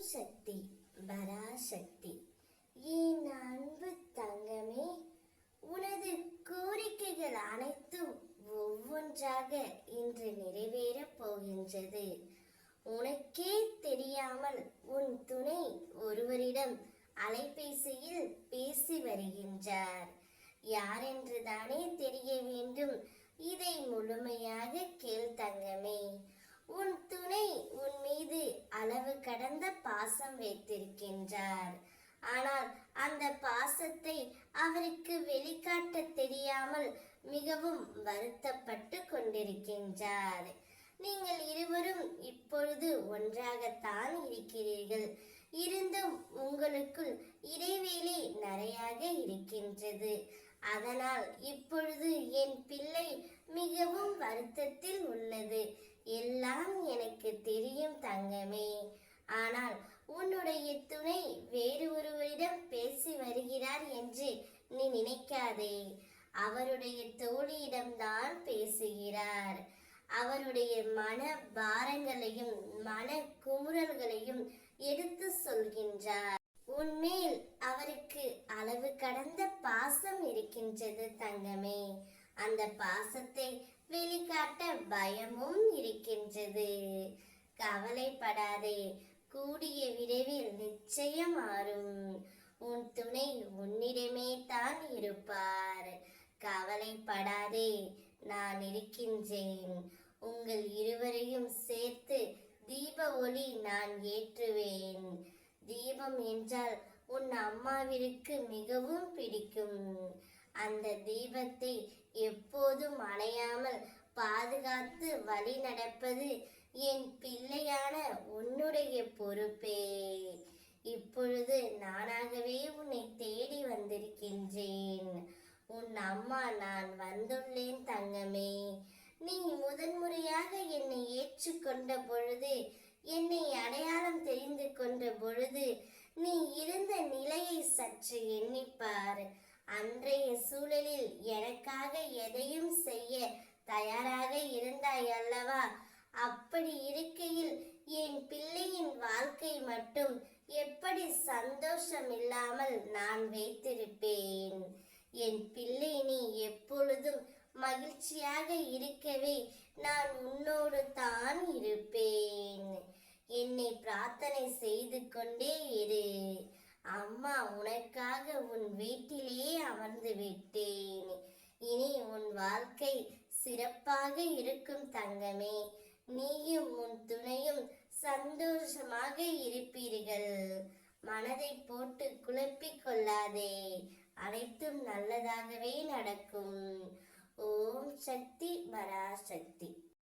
சக்தி பராசக்தி. என் அன்பு தங்கமே உனது கோரிக்கைகள் அனைத்தும் ஒவ்வொன்றாக இன்று நிறைவேறப் போகின்றது. உனக்கே தெரியாமல் உன் துணை ஒருவரிடம் அலைபேசியில் பேசி வருகின்றார். யாரென்று தானே தெரிய வேண்டும். இதை முழுமையாக கேள் தங்கமே உன் துணை உன் மீது அளவு கடந்த பாசம் வைத்திருக்கின்றார். ஆனால் அந்த பாசத்தை அவருக்கு வெளிக்காட்ட தெரியாமல் மிகவும் வருத்தப்பட்டு கொண்டிருக்கின்றார். நீங்கள் இருவரும் இப்பொழுது ஒன்றாகத்தான் இருக்கிறீர்கள். இருந்தும் உங்களுக்குள் இடைவேளை நிறையாக இருக்கின்றது. அதனால் இப்பொழுது என் பிள்ளை மிகவும் வருத்தத்தில் உள்ளது. எல்லாம் எனக்கு தெரியும் தங்கமே. ஆனால் உன்னுடைய துணை வேறு ஒருவரிடம் பேசி வருகிறார் என்று நீ நினைக்காதே. அவருடைய தோழியிடம்தான் பேசுகிறார். அவருடைய மன பாரங்களையும் மன குமுறல்களையும் எடுத்து சொல்கின்றார் உன்மேல் அவருக்கு அளவு கடந்த பாசம் இருக்கின்றது தங்கமே அந்த பாசத்தை வெளிக்காட்ட பயமும் இருக்கின்றது. கவலைப்படாதே கூடிய விரைவில் நிச்சயம் மாறும். உன் துணை உன்னிடமே தான் இருப்பார். கவலைப்படாதே நான் இருக்கின்றேன். உங்கள் இருவரையும் சேர்த்து தீப ஒளி நான் ஏற்றுவேன். தீபம் என்றால் உன் அம்மாவிற்கு மிகவும் பிடிக்கும். அந்த தீபத்தை எப்போதும் அணையாமல் பாதுகாத்து வழி நடப்பது என் பிள்ளையான உன்னுடைய பொறுப்பே. இப்பொழுது நானாகவே உன்னை தேடி வந்திருக்கின்றேன். உன் அம்மா நான் வந்துள்ளேன் தங்கமே. நீ முதன்முறையாக என்னை ஏற்றுக்கொண்ட பொழுது என்னை அடையாளம் தெரிந்து கொண்ட பொழுது நீ இருந்த நிலையை சற்று எண்ணிப்பார். அன்றைய சூழலில் எனக்காக எதையும் செய்ய தயாராக இருந்தாய் அல்லவா அப்படி இருக்கையில் என் பிள்ளையின் வாழ்க்கை மட்டும் எப்படி சந்தோஷம் இல்லாமல் நான் வைத்திருப்பேன்? என் பிள்ளை நீ எப்பொழுதும் மகிழ்ச்சியாக இருக்கவே நான் உன்னோடு தான் இருப்பேன். என்னை பிரார்த்தனை செய்து கொண்டே இரு. அம்மா உனக்காக உன் வீட்டிலே அமர்ந்து விட்டேன். இனி உன் வாழ்க்கை சிறப்பாக இருக்கும் தங்கமே. நீயும் உன் துணையும் சந்தோஷமாக இருப்பீர்கள். மனதை போட்டு குழப்பிக் கொள்ளாதே. அனைத்தும் நல்லதாகவே நடக்கும். ஓம் சக்தி பராசக்தி.